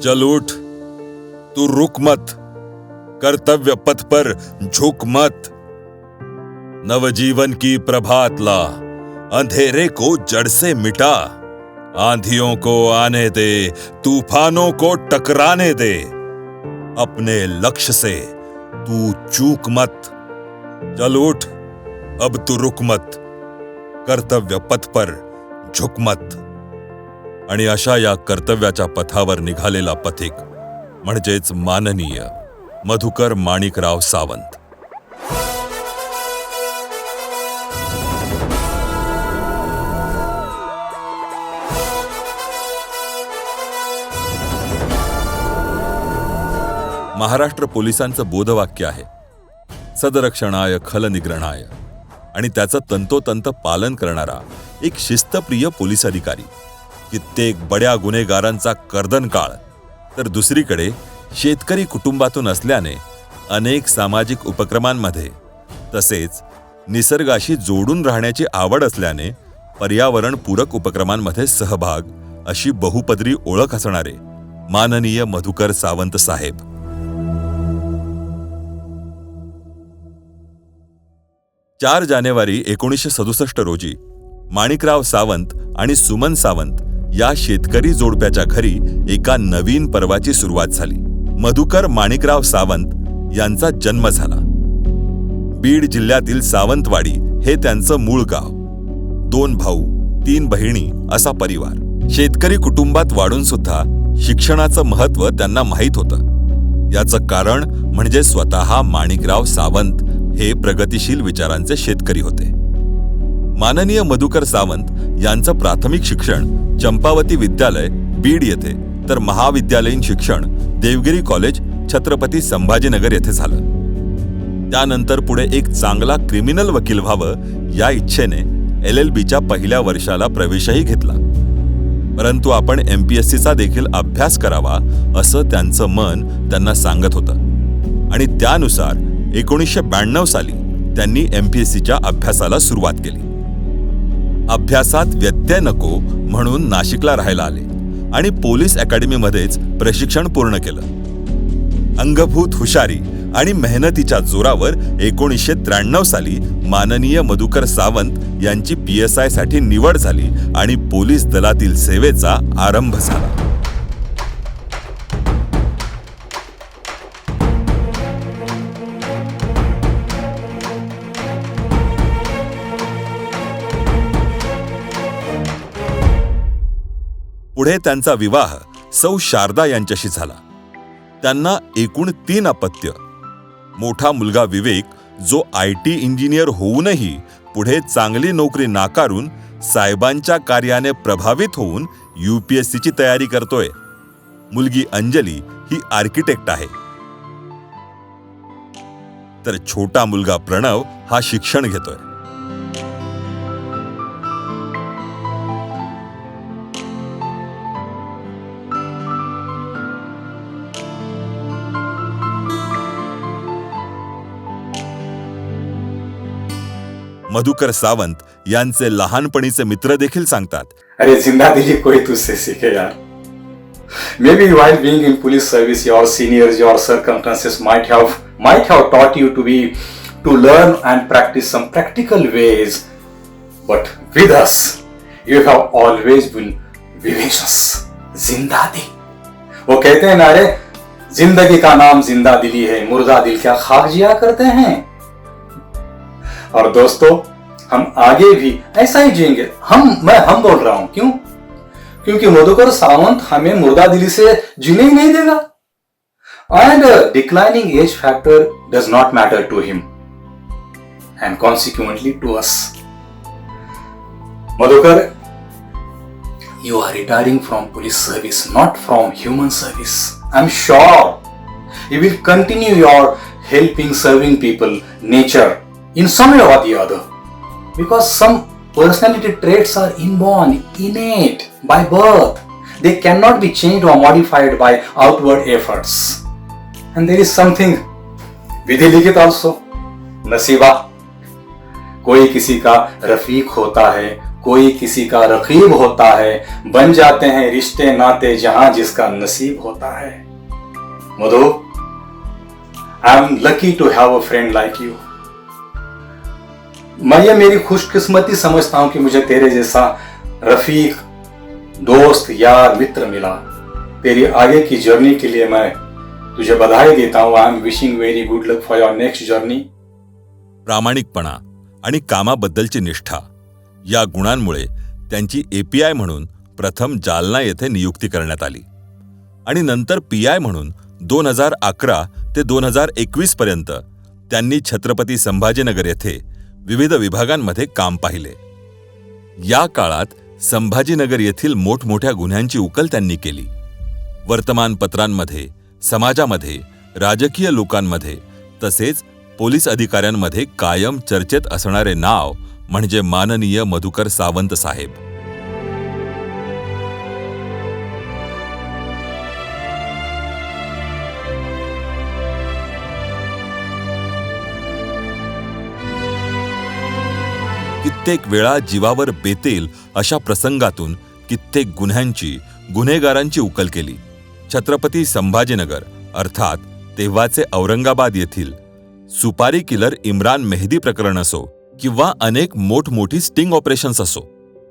चल उठ। तू रुक मत। कर्तव्य पथ पर झुक मत। नवजीवन की प्रभात ला। अंधेरे को जड़ से मिटा। आंधियों को आने दे। तूफानों को टकराने दे। अपने लक्ष्य से तू चूक मत। चल उठ। अब तू रुक मत। कर्तव्य पथ पर झुक मत। आणि अशा या कर्तव्याच्या पथावर निघालेला पथिक म्हणजेच माननीय मधुकर माणिकराव सावंत. महाराष्ट्र पोलिसांचं बोधवाक्य आहे सदरक्षणाय खलनिग्रहणाय आणि त्याचं तंतोतंत पालन करणारा एक शिस्तप्रिय पोलीस अधिकारी. कित्येक बड्या गुन्हेगारांचा कर्दन काळ. तर दुसरीकडे शेतकरी कुटुंबातून असल्याने अनेक सामाजिक उपक्रमांमध्ये तसेच निसर्गाशी जोडून राहण्याची आवड असल्याने पर्यावरणपूरक उपक्रमांमध्ये सहभाग अशी बहुपदरी ओळख असणारे माननीय मधुकर सावंत साहेब. चार जानेवारी एकोणीसशे सदुसष्ट रोजी माणिकराव सावंत आणि सुमन सावंत या शेतकरी जोडप्याच्या घरी एका नवीन पर्वाची सुरुवात झाली. मधुकर माणिकराव सावंत यांचा जन्म झाला. बीड जिल्ह्यातील सावंतवाडी हे त्यांचं मूळ गाव. दोन भाऊ तीन बहिणी असा परिवार. शेतकरी कुटुंबात वाढून सुद्धा शिक्षणाचं महत्त्व त्यांना माहीत होतं. याचं कारण म्हणजे स्वतः माणिकराव सावंत हे प्रगतिशील विचारांचे शेतकरी होते. माननीय मधुकर सावंत यांचं प्राथमिक शिक्षण चंपावती विद्यालय बीड येथे. तर महाविद्यालयीन शिक्षण देवगिरी कॉलेज छत्रपती संभाजीनगर येथे झालं. त्यानंतर पुढे एक चांगला क्रिमिनल वकील व्हावं या इच्छेने एल एल बीच्या पहिल्या वर्षाला प्रवेशही घेतला. परंतु आपण एम पी एस सीचा देखील अभ्यास करावा असं त्यांचं मन त्यांना सांगत होतं. आणि त्यानुसार एकोणीसशे ब्याण्णव साली त्यांनी एम पी एस सीच्या अभ्यासाला सुरुवात केली. अभ्यासात व्यत्यय नको म्हणून नाशिकला राहायला आले आणि पोलीस अकॅडमीमध्येच प्रशिक्षण पूर्ण केलं. अंगभूत हुशारी आणि मेहनतीच्या जोरावर एकोणीसशे त्र्याण्णव साली माननीय मधुकर सावंत यांची पी एस आयसाठी निवड झाली आणि पोलीस दलातील सेवेचा आरंभ झाला. पुढे त्यांचा विवाह सौ शारदा यांच्याशी झाला. त्यांना एकूण तीन अपत्य. मोठा मुलगा विवेक जो आय टी इंजिनियर होऊनही पुढे चांगली नोकरी नाकारून साहेबांच्या कार्याने प्रभावित होऊन यू पी एस सीची तयारी करतोय. मुलगी अंजली ही आर्किटेक्ट आहे. तर छोटा मुलगा प्रणव हा शिक्षण घेतोय. मधुकर सावंत यांचे लहानपणीचे मित्र देखील सांगतात अरे जिंदा दिली कोई तुझसे सीखेगा maybe while being in police service your seniors your circumstances might have might have taught you to be to learn and practice some practical ways but with us you have always been vivacious जिंदा दी वो कहते हैं ना अरे जिंदगी का नाम जिंदा दिली है मुर्दा दिल क्या खाक जिया करते हैं और दोस्तों, हम आगे भी ऐसा ही जिएँगे। हम, मैं, हम बोल रहा हूँ, क्यों? क्योंकि मधुकर सावंत हमें मुर्दा दिली से जीने ही नहीं देगा। And declining age factor does not matter to him and consequently to us Madhukar you are retiring from police service not from human service I am sure you will continue your helping serving people nature in some way or the other because some personality traits are inborn innate by birth they cannot be changed or modified by outward efforts and there is something विधि लिखित also नसीबा कोई किसी का रफीक होता है कोई किसी का रकीब होता है बन जाते हैं रिश्ते नाते जहाँ जिसका नसीब होता है Madhu I am lucky to have a friend like you मैं ये मेरी खुशकिस्मती समझता हूं कि मुझे तेरे जैसा रफीक दोस्त यार मित्र मिला। तेरी आगे की जर्नी के लिए मैं तुझे बधाई देता हूं। I am wishing very good luck for your next journey प्रामाणिकपणा आणि कामाबद्दलची निष्ठा या गुणांमुळे त्यांची एपीआय म्हणून प्रथम जालना येथे नियुक्ती करण्यात आली. आणि नंतर पीआय म्हणून दोन हजार अकरा ते दोन हजार एकवीस पर्यंत त्यांनी छत्रपती संभाजीनगर येथे विविध विभागांमध्ये काम पाहिले. या काळात संभाजीनगर येथील मोठमोठ्या गुन्ह्यांची उकल त्यांनी केली. वर्तमानपत्रांमध्ये समाजामध्ये राजकीय लोकांमध्ये तसेच पोलीस अधिकाऱ्यांमध्ये कायम चर्चेत असणारे नाव म्हणजे माननीय मधुकर सावंत साहेब. कित्येक वेळा जीवावर बेतेल अशा प्रसंगातून कित्येक गुन्ह्यांची गुन्हेगारांची उकल केली. छत्रपती संभाजीनगर अर्थात तेव्हाचे औरंगाबाद येथील सुपारी किलर इम्रान मेहदी प्रकरण असो किंवा अनेक मोठमोठी स्टिंग ऑपरेशन्स असो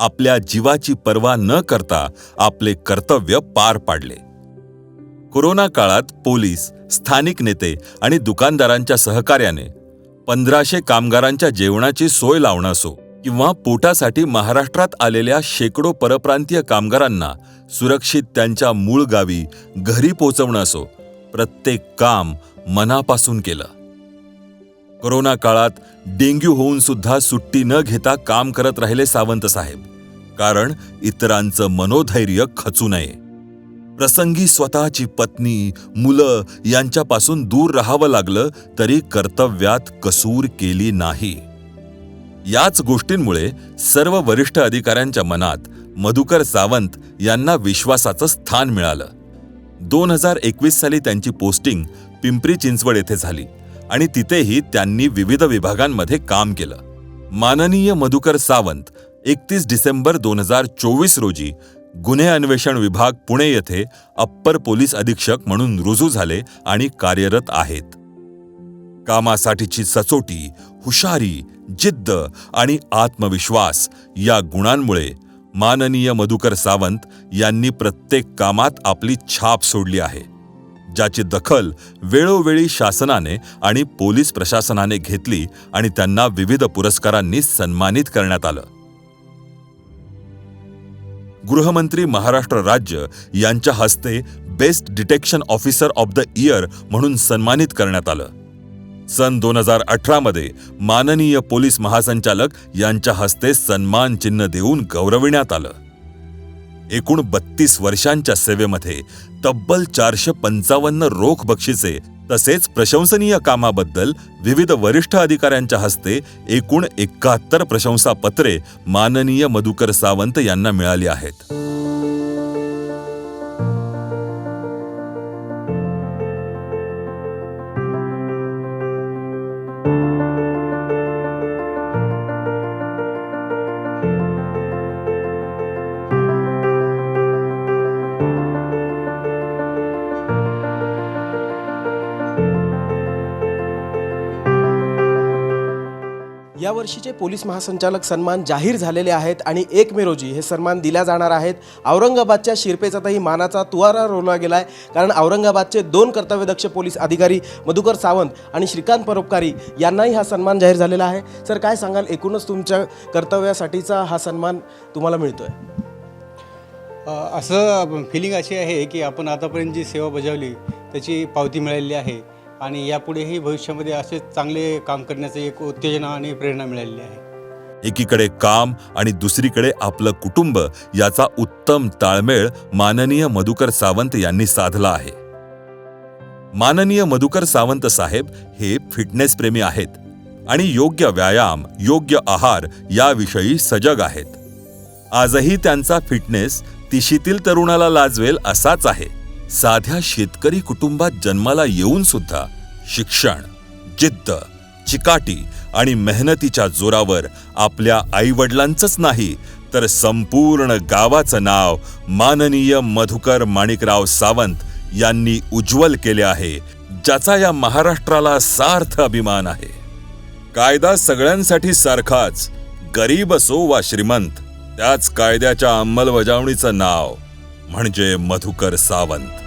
आपल्या जीवाची पर्वा न करता आपले कर्तव्य पार पाडले. कोरोना काळात पोलीस स्थानिक नेते आणि दुकानदारांच्या सहकार्याने पंधराशे कामगारांच्या जेवणाची सोय लावणं असो किंवा पोटासाठी महाराष्ट्रात आलेल्या शेकडो परप्रांतीय कामगारांना सुरक्षित त्यांच्या मूळ गावी घरी पोचवणं असो प्रत्येक काम मनापासून केलं. कोरोना काळात डेंग्यू होऊन सुद्धा सुट्टी न घेता काम करत राहिले सावंत साहेब. कारण इतरांचं मनोधैर्य खचू नये. प्रसंगी स्वतःची पत्नी मुलं यांच्यापासून दूर राहावं लागलं तरी कर्तव्यात कसूर केली नाही. याच गोष्टींमुळे सर्व वरिष्ठ अधिकाऱ्यांच्या मनात मधुकर सावंत यांना विश्वासाचं स्थान मिळालं. दोन हजार एकवीस साली त्यांची पोस्टिंग पिंपरी चिंचवड येथे झाली आणि तिथेही त्यांनी विविध विभागांमध्ये काम केलं. माननीय मधुकर सावंत एकतीस डिसेंबर दोन हजार चोवीस रोजी गुन्हे अन्वेषण विभाग पुणे येथे अप्पर पोलीस अधीक्षक म्हणून रुजू झाले आणि कार्यरत आहेत. कामासाठीची सचोटी हुशारी जिद्द आणि आत्मविश्वास या गुणांमुळे माननीय मधुकर सावंत यांनी प्रत्येक कामात आपली छाप सोडली आहे ज्याची दखल वेळोवेळी शासनाने आणि पोलीस प्रशासनाने घेतली आणि त्यांना विविध पुरस्कारांनी सन्मानित करण्यात आलं. गृहमंत्री महाराष्ट्र राज्य यांच्या हस्ते best detection officer of the year म्हणून सन्मानित करण्यात आलं. सन दोन हजार अठरामध्ये माननीय पोलीस महासंचालक यांच्या हस्ते सन्मान चिन्ह देऊन गौरविण्यात आलं. एकूण बत्तीस वर्षांच्या सेवेमध्ये तब्बल चारशे पंचावन्न रोख बक्षिसे तसेच प्रशंसनीय कामाबद्दल विविध वरिष्ठ अधिकाऱ्यांच्या हस्ते एकूण एकाहत्तर प्रशंसापत्रे माननीय मधुकर सावंत यांना मिळाली आहेत. यावर्षीचे पोलीस महासंचालक सन्मान जाहीर झालेले आहेत आणि एक मे रोजी हे सन्मान दिल्या जाणार आहेत. औरंगाबादच्या शिरपेचातही मानाचा तुवारा रोवला गेला आहे कारण औरंगाबादचे दोन कर्तव्यदक्ष पोलीस अधिकारी मधुकर सावंत आणि श्रीकांत परोपकारी यांनाही हा सन्मान जाहीर झालेला आहे. सर काय सांगाल? एकूणच तुमच्या कर्तव्यासाठीचा हा सन्मान तुम्हाला मिळतो आहे असं फिलिंग अशी आहे की आपण आतापर्यंत जी सेवा बजावली त्याची पावती मिळालेली आहे. आणि यापुढेही भविष्यामध्ये असे चांगले काम करण्याचं एक उत्तेजना आणि प्रेरणा मिळालेली आहे. एकीकडे काम आणि दुसरीकडे आपलं कुटुंब याचा उत्तम ताळमेळ माननीय मधुकर सावंत यांनी साधला आहे. माननीय मधुकर सावंत साहेब हे फिटनेस प्रेमी आहेत आणि योग्य व्यायाम योग्य आहार याविषयी सजग आहेत. आजही त्यांचा फिटनेस तिशीतील तरुणाला लाजवेल असाच आहे. साध्या शेतकरी कुटुंबात जन्माला येऊन सुद्धा शिक्षण जिद्द चिकाटी आणि मेहनतीच्या जोरावर आपल्या आईवडिलांचंच नाही तर संपूर्ण गावाचं नाव माननीय मधुकर माणिकराव सावंत यांनी उज्ज्वल केले आहे ज्याचा या महाराष्ट्राला सार्थ अभिमान आहे. कायदा सगळ्यांसाठी सारखाच गरीब असो वा श्रीमंत त्याच कायद्याच्या अंमलबजावणीचं नाव म्हणजे मधुकर सावंत.